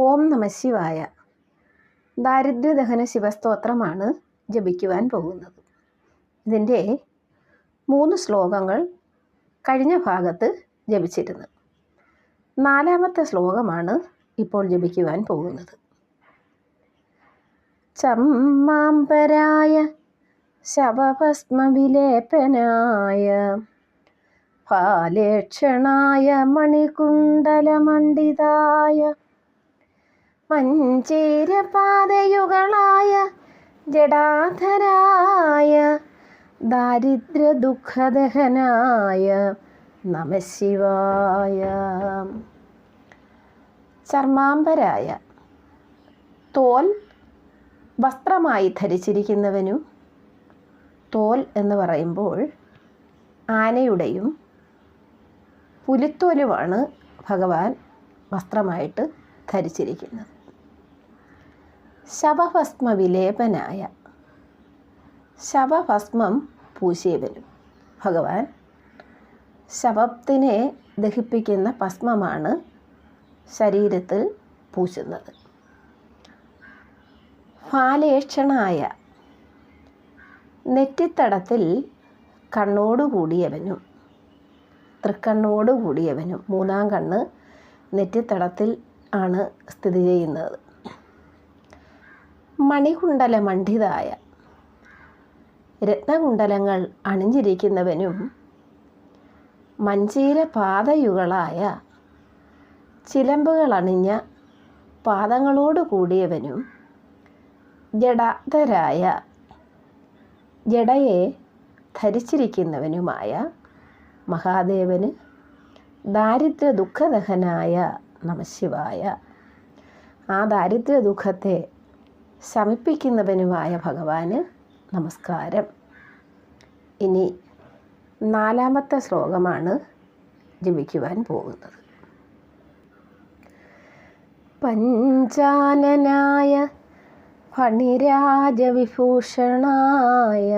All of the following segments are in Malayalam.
ഓം നമ ശിവായ. ദാരിദ്ര്യദഹന ശിവസ്തോത്രമാണ് ജപിക്കുവാൻ പോകുന്നത്. ഇതിന്റെ മൂന്ന് ശ്ലോകങ്ങൾ കഴിഞ്ഞ ഭാഗത്ത് ജപിച്ചിരുന്നു. നാലാമത്തെ ശ്ലോകമാണ് ഇപ്പോൾ ജപിക്കുവാൻ പോകുന്നത്. ചമ്മാംബരായ ശവഭസ്മവിലേപനായ ഫാലേക്ഷണായ മണികുണ്ടലമണ്ഡിതായ മഞ്ചേരപാതയുകളായ ജടാധരായ ദാരിദ്ര്യദുഃഖദഹനായ നമശിവായ. ചർമാംബരായ തോൽ വസ്ത്രമായി ധരിച്ചിരിക്കുന്നവനും തോൽ എന്ന് പറയുമ്പോൾ ആനയുടെയും പുലിത്തോലുമാണ് ഭഗവാൻ വസ്ത്രമായിട്ട് ധരിച്ചിരിക്കുന്നത്. ശവഭസ്മ വിലേപനായ ശവഭസ്മം പൂശിയവനും ഭഗവാൻ ശവത്തിനെ ദഹിപ്പിക്കുന്ന ഭസ്മമാണ് ശരീരത്തിൽ പൂശുന്നത്. ഫാലേക്ഷണായ നെറ്റിത്തടത്തിൽ കണ്ണോട് കൂടിയവനും തൃക്കണ്ണോട് കൂടിയവനും മൂന്നാം കണ്ണ് നെറ്റിത്തടത്തിൽ ആണ് സ്ഥിതി ചെയ്യുന്നത്. മണികുണ്ടല മണ്ഡിതായ രത്നകുണ്ടലങ്ങൾ അണിഞ്ഞിരിക്കുന്നവനും മഞ്ചീര പാതയുകളായ ചിലമ്പുകൾ അണിഞ്ഞ പാദങ്ങളോട് കൂടിയവനും ജഡാതരായ ജഡയെ ധരിച്ചിരിക്കുന്നവനുമായ മഹാദേവന് ദാരിദ്ര്യ ദുഃഖദഹനായ നമശിവായ. ആ ദാരിദ്ര്യ ദുഃഖത്തെ ശമിപ്പിക്കുന്നവനുമായ ഭഗവാന് നമസ്കാരം. ഇനി നാലാമത്തെ ശ്ലോകമാണ് ജപിക്കുവാൻ പോകുന്നത്. പഞ്ചാനനായ ഫണിരാജവിഭൂഷണായ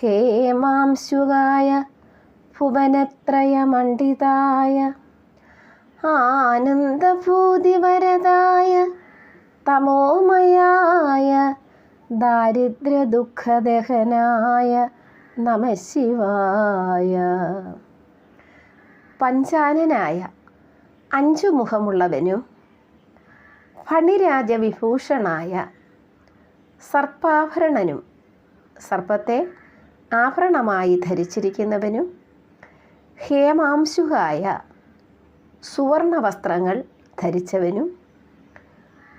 ഹേമാംശുകായ ഭുവനത്രയമണ്ഡിതായ ആനന്ദഭൂതിവരദായ തമോമയായ ദാരിദ്ര്യദുഃഖദഹനായ നമശിവായ പഞ്ചാനനായ അഞ്ചു മുഖമുള്ളവനും ഫണിരാജവിഭൂഷണായ സർപ്പാഭരണനും സർപ്പത്തെ ആഭരണമായി ധരിച്ചിരിക്കുന്നവനും ഹേമാംശുകായ സുവർണ വസ്ത്രങ്ങൾ ധരിച്ചവനും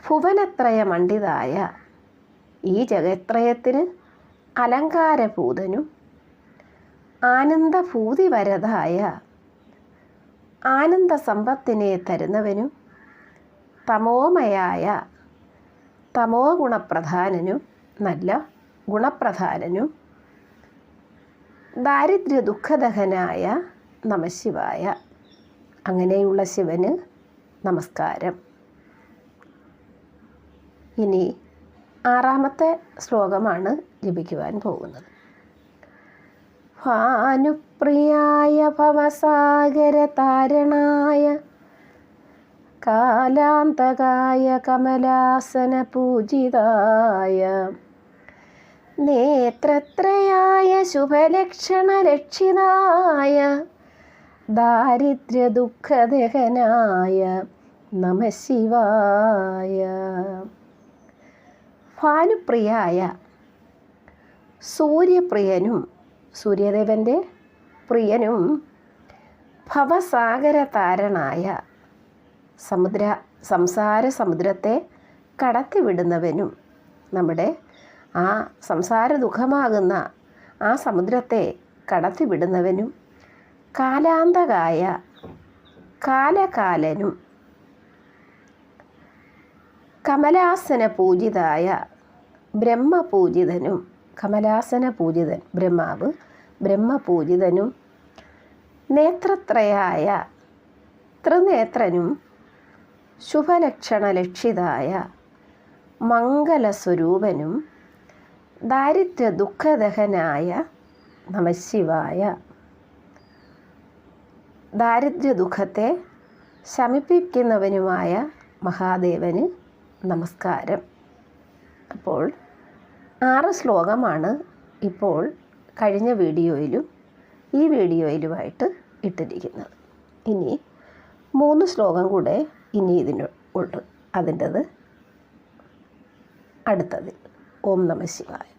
ഭുവനത്രയമണ്ഡിതായ ഈ ജഗത്രയത്തിന് അലങ്കാരഭൂതനും ആനന്ദഭൂതിവരതായ ആനന്ദസമ്പത്തിനെ തരുന്നവനും തമോമയായ തമോ ഗുണപ്രധാനനും നല്ല ഗുണപ്രധാനനും ദാരിദ്ര്യ ദുഃഖദഹനായ നമശിവായ. അങ്ങനെയുള്ള ശിവന് നമസ്കാരം. ഇനി ആറാമത്തെ ശ്ലോകമാണ് ജപിക്കുവാൻ പോകുന്നത്. ഭാനുപ്രിയായ ഭവസാഗര താരണായ കാലാന്തകായ കമലാസന പൂജിതായ നേത്രത്രയായ ദുഃഖദഹനായ നമ നമശിവായ ഭാനുപ്രിയായ സൂര്യപ്രിയനും സൂര്യദേവന്റെ പ്രിയനും ഭവസാഗര താരനായ സമുദ്ര സംസാര സമുദ്രത്തെ കടത്തിവിടുന്നവനും നമ്മുടെ ആ സംസാര ദുഃഖമാകുന്ന ആ സമുദ്രത്തെ കടത്തിവിടുന്നവനും കാലാന്തകായ കാലകാലനും കമലാസന പൂജിതായ ബ്രഹ്മപൂജിതനും കമലാസന പൂജിതൻ ബ്രഹ്മാവ് ബ്രഹ്മപൂജിതനും നേത്രത്രയായ ത്രിനേത്രനും ശുഭലക്ഷണലക്ഷിതായ മംഗലസ്വരൂപനും ദാരിദ്ര്യ ദുഃഖദഹനായ നമശിവായ. ദാരിദ്ര്യ ദുഃഖത്തെ ശമിപ്പിക്കുന്നവനുമായ മഹാദേവന് നമസ്കാരം. അപ്പോൾ ആറ് ശ്ലോകമാണ് ഇപ്പോൾ കഴിഞ്ഞ വീഡിയോയിലും ഈ വീഡിയോയിലുമായിട്ട് ഇട്ടിരിക്കുന്നത്. ഇനി മൂന്ന് ശ്ലോകം കൂടെ ഇനി ഇതിന് ഉണ്ട് അതിന്റെത് അടുത്തതിൽ. ഓം നമ ശിവായ.